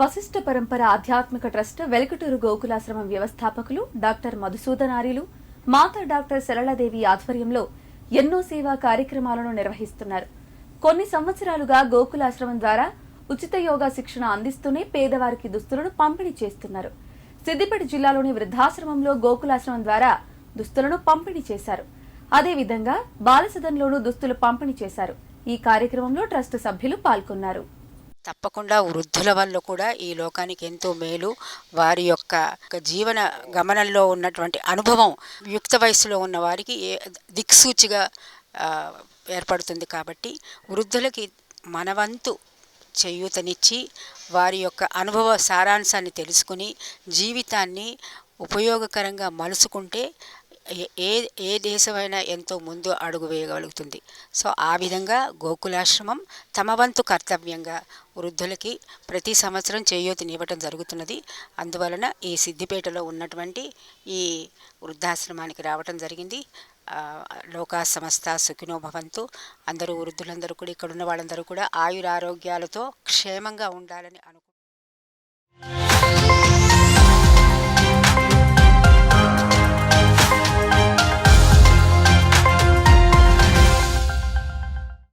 వశిష్ఠ పరంపర ఆధ్యాత్మిక ట్రస్ట్ వెలకటూరు గోకులాశ్రమం వ్యవస్థాపకులు డాక్టర్ మధుసూదనార్యులు మాతా డాక్టర్ సరళాదేవి ఆధ్వర్యంలో ఎన్నో సేవా కార్యక్రమాలను నిర్వహిస్తున్నారు. కొన్ని సంవత్సరాలుగా గోకులాశ్రమం ద్వారా ఉచిత యోగా శిక్షణ అందిస్తూనే పేదవారికి దుస్తులను పంపిణీ చేస్తున్నారు. సిద్దిపేట జిల్లాలోని వృద్ధాశ్రమంలో గోకులాశ్రమం ద్వారా దుస్తులను పంపిణీ చేశారు. అదేవిధంగా బాలసదన్లోనూ దుస్తులు పంపిణీ చేశారు. ఈ కార్యక్రమంలో ట్రస్ట్ సభ్యులు పాల్గొన్నారు. తప్పకుండా వృద్ధుల వల్ల కూడా ఈ లోకానికి ఎంతో మేలు. వారి యొక్క జీవన గమనంలో ఉన్నటువంటి అనుభవం యుక్త వయసులో ఉన్న వారికి ఏ దిక్సూచిగా ఏర్పడుతుంది కాబట్టి వృద్ధులకి మనవంతు చేయూతనిచ్చి వారి యొక్క అనుభవ సారాంశాన్ని తెలుసుకుని జీవితాన్ని ఉపయోగకరంగా మలుసుకుంటే ఏ- ఏ ఏ దేశమైనా ఎంతో ముందు అడుగు వేయగలుగుతుంది. సో ఆ విధంగా గోకులాశ్రమం తమ వంతు కర్తవ్యంగా వృద్ధులకి ప్రతి సంవత్సరం చేయూతనివ్వటం జరుగుతున్నది. అందువలన ఈ సిద్దిపేటలో ఉన్నటువంటి ఈ వృద్ధాశ్రమానికి రావటం జరిగింది. లోకా సమస్త సుఖినో భవంతు. అందరూ వృద్ధులందరూ కూడా ఇక్కడ ఉన్న వాళ్ళందరూ కూడా ఆయురారోగ్యాలతో క్షేమంగా ఉండాలని అనుకుంటున్నాను